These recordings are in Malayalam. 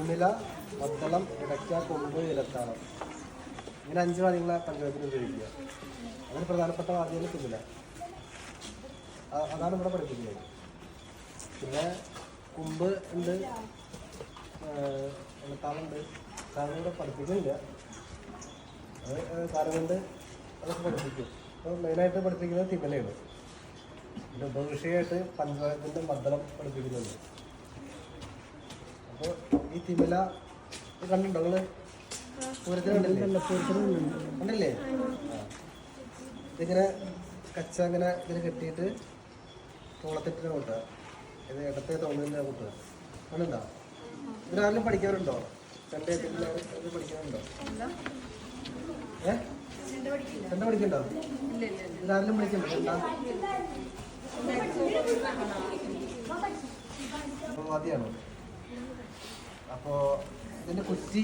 തിമില മദ്ദളം ഇടയ്ക്ക കൊമ്പ് ഇലത്താളം. ഇങ്ങനെ അഞ്ച് വാദ്യങ്ങളെ പഞ്ചായത്തിന് ഉപയോഗിക്കുക. അതിന് പ്രധാനപ്പെട്ട വാദ്യമാണ് കുമില അതാണ് ഇവിടെ പഠിപ്പിക്കുന്നത്. പിന്നെ കുമ്പ് ഉണ്ട്. ഇലത്താളുണ്ട് കാരണം ഇവിടെ പഠിപ്പിക്കുന്നില്ല. അത് കാര്യം കൊണ്ട് അതൊക്കെ പഠിപ്പിക്കും. അപ്പോൾ മെയിനായിട്ട് പഠിപ്പിക്കുന്നത് തിമിലയാണ്. പിന്നെ ഉപകൃഷിയായിട്ട് പഞ്ചായത്തിന്റെ മദ്ദളം പഠിപ്പിക്കുന്നുണ്ട്. അപ്പോൾ ഈ തിമില ഇത് കണ്ടിട്ടുണ്ടോ നിങ്ങൾ? ആ. ഇതിങ്ങനെ കച്ച ഇങ്ങനെ ഇതിന് കെട്ടിയിട്ട് തോളത്തിട്ടിട്ട് കൂട്ടുക. ഇത് ഇടത്തെ തോന്നിന്റെ കൂട്ടുക. കണ്ടുണ്ടോ ഇവരാരെങ്കിലും പഠിക്കാറുണ്ടോ? രണ്ടേ പഠിക്കാറുണ്ടോ? ഏ? ചെണ്ട പഠിക്കണ്ടോ? ഇതാരെങ്കിലും പഠിക്കണ്ടോ? അപ്പോൾ മതിയാണോ അപ്പോൾ ഇതിന്റെ കുറ്റി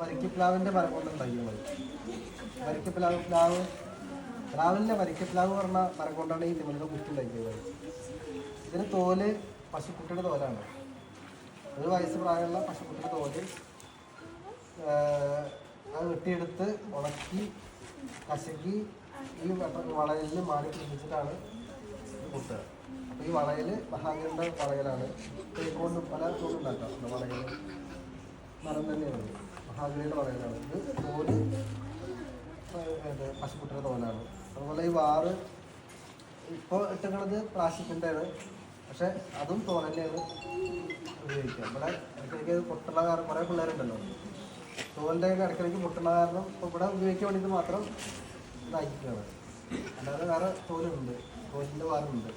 വരിക്കപ്ലാവിന്റെ മരം കൊണ്ട് വരിക്കപ്ലാവ് പ്ലാവ് പ്ലാവിന്റെ വരിക്കപ്ലാവ് പറഞ്ഞ മരം കൊണ്ടാണ് ഈ നിങ്ങളുടെ കുറ്റി ഉണ്ടാക്കിയത്. ഇതിന് തോൽ പശുക്കുട്ടിയുടെ തോലാണ്. ഒരു വയസ്സ് പ്രായമുള്ള പശുക്കുട്ടിയുടെ തോൽ അത് വെട്ടിയെടുത്ത് ഉണക്കി കശക്കി ഈ വളയിൽ മാറി പിടിച്ചിട്ടാണ് കുട്ടുക. ഈ വളയിൽ മഹാദേവന്റെ വളയിലാണ്. തേക്കോണ്ട് പല പല തോന്നുണ്ടാക്കാം വളയിൽ മരം തന്നെയാണ്. മഹാഗിരിയുടെ വളയിലാണ്. ഇത് തോൽ പശുക്കുട്ടിയുടെ തോലാണ്. അതുപോലെ ഈ വാറ് ഇപ്പോൾ ഇട്ടുള്ളത് പ്ലാസ്റ്റിക്കിന്റെയാണ് പക്ഷെ അതും തോൽ തന്നെയാണ് ഉപയോഗിക്കുക. ഇവിടെ ഇടയ്ക്കിടയ്ക്ക് പൊട്ടുള്ള കാരണം കുറേ പിള്ളേരുണ്ടല്ലോ. തോലിന്റെ ഇടയ്ക്കിടയ്ക്ക് പൊട്ടുള്ള കാരണം ഇപ്പോൾ ഇവിടെ ഉപയോഗിക്കാൻ വേണ്ടിയിട്ട് മാത്രം ഇതാക്കിക്കുകയാണ് അല്ലാതെ വേറെ തോലുണ്ട്. തോലിന്റെ വാറുണ്ട്.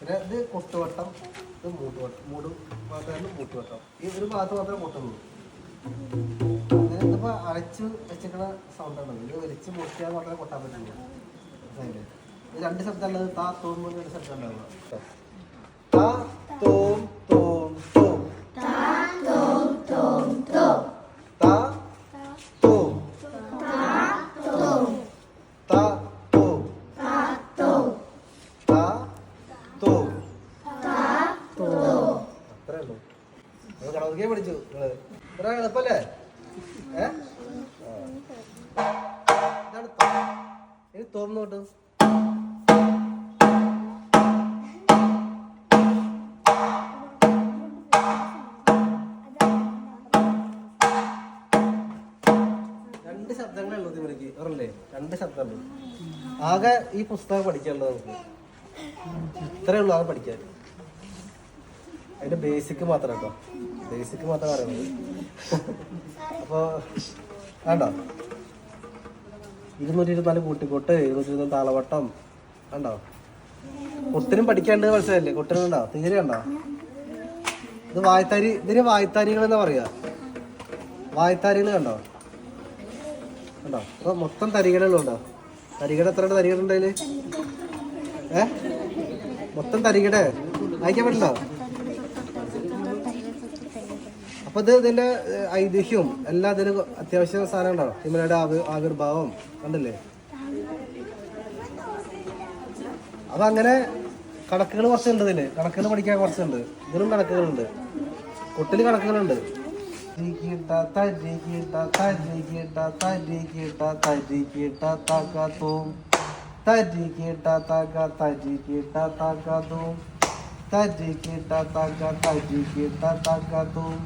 പിന്നെ ഇത് കൊട്ടുവട്ടം ഇത് മൂട്ടുവട്ടം മൂട് മാത്രമാണ് മൂട്ടുവട്ടം. ഈ ഒരു ഭാഗത്ത് മാത്രമേ കൊട്ടുള്ളൂ അങ്ങനെ ഇതിപ്പോൾ അരച്ച് വെച്ചിരിക്കുന്ന സൗണ്ടാണ് ഇത് വലിച്ച് മുട്ടിയാൽ മാത്രമേ കൊട്ടാൻ പറ്റുള്ളൂ. രണ്ട് ശബ്ദമുള്ളത് താ തോമ്പ് രണ്ട് ശബ്ദം ഉണ്ടാവുക. തോം തോം തോം അത്രേ ഉള്ളൂ. നിങ്ങൾ കടവകയെ പഠിച്ചു നിങ്ങൾ. ഇത്ര എളുപ്പല്ലേ ഏ? ഇതാണ് തോം. ഇനി തോന്നുന്നു രണ്ട് ശബ്ദങ്ങളേ ഉള്ളൂ ഇതിവർക്ക് അറിയില്ലേ രണ്ട് ശബ്ദമുള്ളൂ ആകെ ഈ പുസ്തകം പഠിക്കാനുള്ളത് നമുക്ക്. ഇത്രേ ഉള്ളൂ അത് പഠിക്കാൻ. അതിന്റെ ബേസിക് മാത്രം കേട്ടോ. ബേസിക് മാത്രം പറയുന്നത്. അപ്പോൾ വേണ്ടോ. ഇരുന്നൂറ്റി ഇരുപത്തിനാല് കൂട്ടിക്കൊട്ട് ഇരുന്നൂറ്റി ഇരുപത്തി താളവട്ടം. കണ്ടോ കൊട്ടിനും പഠിക്കാണ്ട് മനസ്സിലായില്ലേ? കൊട്ടിനും ഉണ്ടോ തീരെ ഉണ്ടോ ഇത് വായ്ത്താരി ഇതിന് വായ്ത്താരികൾ എന്നാ പറയാ? വായ്ത്താരികൾ കണ്ടോ? കണ്ടോ? അപ്പൊ മൊത്തം തരികളുണ്ടോ തരികൾ എത്ര തരികടുണ്ട് ഏഹ് മൊത്തം തരികടെ. വായിക്കാൻ പറ്റില്ല. അപ്പൊ ഇത് ഇതിന്റെ ഐതിഹ്യവും എല്ലാം ഇതിന് അത്യാവശ്യം സാധനം ഉണ്ടോ തിമലയുടെ ആവി- ആവിർഭാവം. കണ്ടില്ലേ? അപ്പൊ അങ്ങനെ കണക്കുകൾ കുറച്ചുണ്ട് ഇതിൽ. കണക്കുകൾ പഠിക്കാൻ കുറച്ചുണ്ട്. ഇതിലും കണക്കുകളുണ്ട്. കൊട്ടിൽ കണക്കുകളുണ്ട്. തരികിട്ട, തരികിട്ട, തരികിട്ട, തരികിട്ട, തരികിട്ട, തകതൂം. തരികിട്ട, തക, തരികിട്ട, തകതൂം. തരികിട്ട, തക, തരികിട്ട, തകതൂം.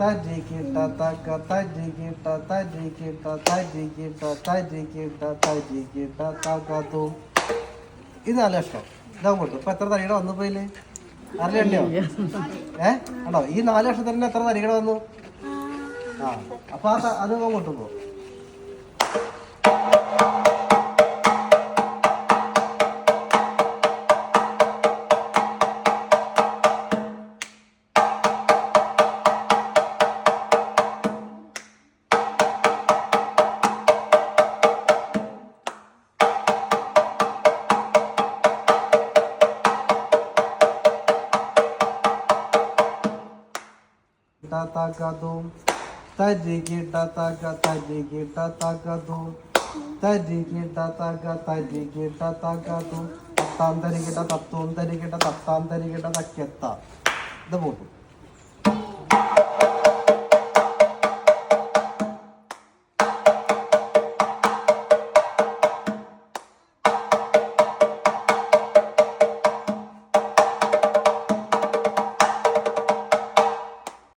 തരികിട്ട, തക, തരികിട്ട, തരികിട്ട, തരികിട്ട, തരികിട്ട, തരികിട്ട, തകതൂം. ഇത് നാല് ലക്ഷം ഇതാവും കൊട്ടു ഇപ്പൊ എത്ര തരികട വന്നു പോയില്ലേ അറിയണ്ടോ ഏ ആണോ ഈ നാല് ലക്ഷത്തിന് എത്ര തരികട വന്നു ആ അപ്പൊ അത് അത് കൊട്ടുമ്പോ തകതും തരികിട്ട തക തരികിട്ട തകതും തരികിട്ട തക തരികിട്ട തകതും തത്താം തരികിട്ട തത്വം തരികിട്ട തത്താം തരികിട്ട തക്കെത്ത. ഇത് പോട്ടും.